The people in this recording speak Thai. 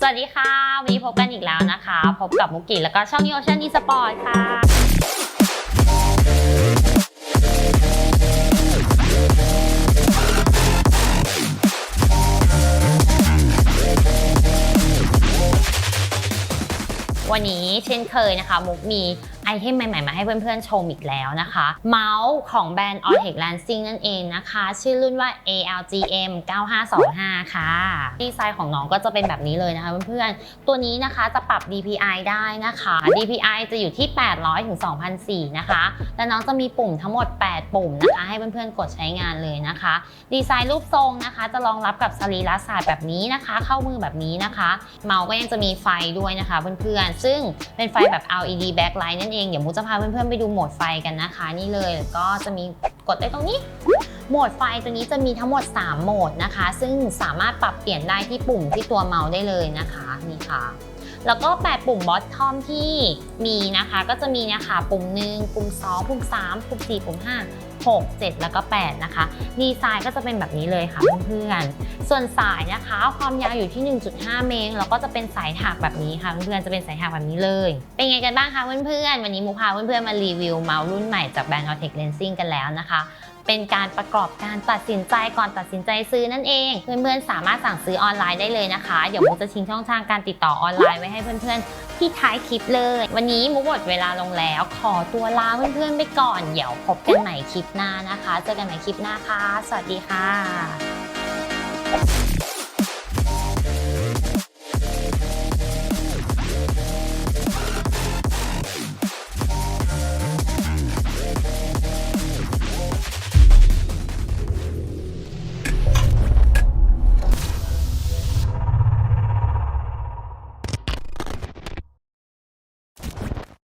สวัสดีค่ะ วันนี้พบกันอีกแล้วนะคะ พบกับมุกกี้แล้วก็ช่อง New Ocean Esport ค่ะ วันนี้เช่นเคยนะคะ มุกมี ไอเทมใหม่ๆ มาให้เพื่อนๆ ชมอีกแล้วนะคะ เมาส์ของแบรนด์ o r t e c Lansing นั่นเองนะคะ ชื่อรุ่นว่า ALGM 9525 ค่ะ ดีไซน์ของน้องก็จะเป็นแบบนี้เลยนะคะเพื่อนๆ ตัวนี้นะคะจะปรับ DPI ได้นะคะ DPI จะอยู่ที่ 800ถึง2,004นะคะ และน้องจะมีปุ่มทั้งหมด 8 ปุ่มนะคะ ให้เพื่อนๆ กดใช้งานเลยนะคะ ดีไซน์รูปทรงนะคะ จะรองรับกับสรีระศาสตร์แบบนี้นะคะ เข้ามือแบบนี้นะคะ เมาส์ก็ยังจะมีไฟด้วยนะคะเพื่อนๆ ซึ่งเป็นไฟแบบ LED backlight นั่นเองเดี๋ยวมูจะพาเพื่อนๆไปดูโหมดไฟกันนะคะ นี่เลยก็จะมีกดได้ตรงนี้โหมดไฟตัวนี้จะมีทั้งหมด 3 โหมดนะคะ ซึ่งสามารถปรับเปลี่ยนได้ที่ปุ่มที่ตัวเมาส์ได้เลยนะคะนี่ค่ะ แล้วก็ 8 ปุ่มบอททอมที่มีนะคะ ก็จะมีนะคะปุ่ม 1 ปุ่ม 2 ปุ่ม 3 ปุ่ม 4 ปุ่ม 5 6 7 แล้วก็ 8 นะคะ ดีไซน์ก็จะเป็นแบบนี้เลยค่ะเพื่อนๆ ส่วนสายนะคะ ความยาวอยู่ที่ 1.5 เมตรแล้วก็จะเป็นสายถักแบบนี้ค่ะเพื่อนๆ จะเป็นสายถักแบบนี้เลย เป็นไงกันบ้างคะเพื่อนๆ วันนี้มูพาเพื่อนๆ มารีวิวเมาส์รุ่นใหม่จากแบรนด์ Altec Lensing กันแล้วนะคะเป็นการประกอบการตัดสินใจก่อนตัดสินใจซื้อนั่นเอง เพื่อนๆสามารถสั่งซื้อออนไลน์ได้เลยนะคะ เดี๋ยวมุกจะทิ้งช่องทางการติดต่อออนไลน์ไว้ให้เพื่อนๆ ที่ท้ายคลิปเลย วันนี้มุกหมดเวลาลงแล้ว ขอตัวลาเพื่อนๆไปก่อนเดี๋ยวพบกันใหม่คลิปหน้านะคะ เจอกันใหม่คลิปหน้าค่ะ สวัสดีค่ะ